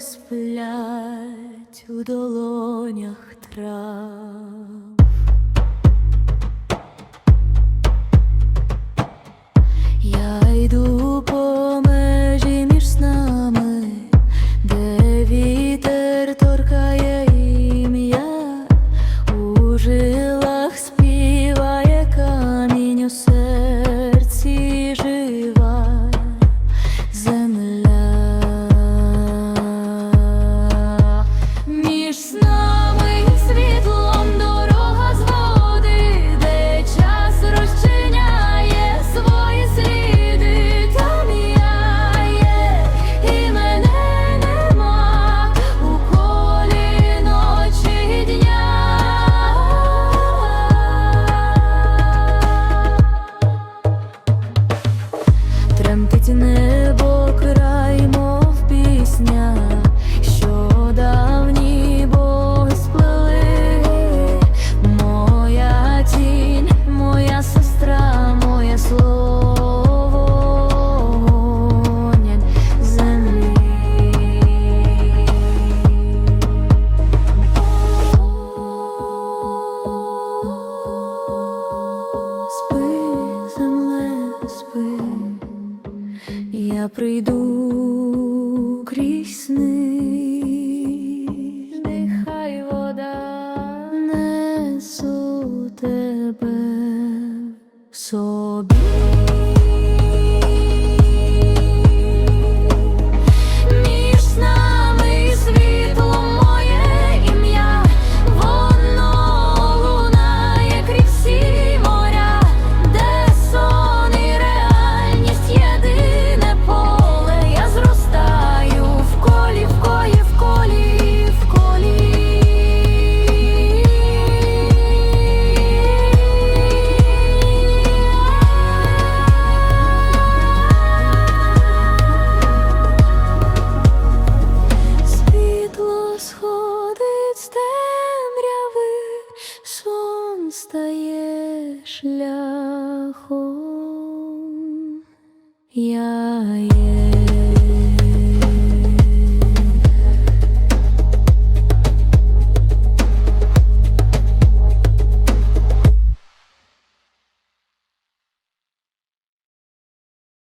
сплять у долонях трав. Я прийду крізь сни. з темряви сон стає шляхом. Я є.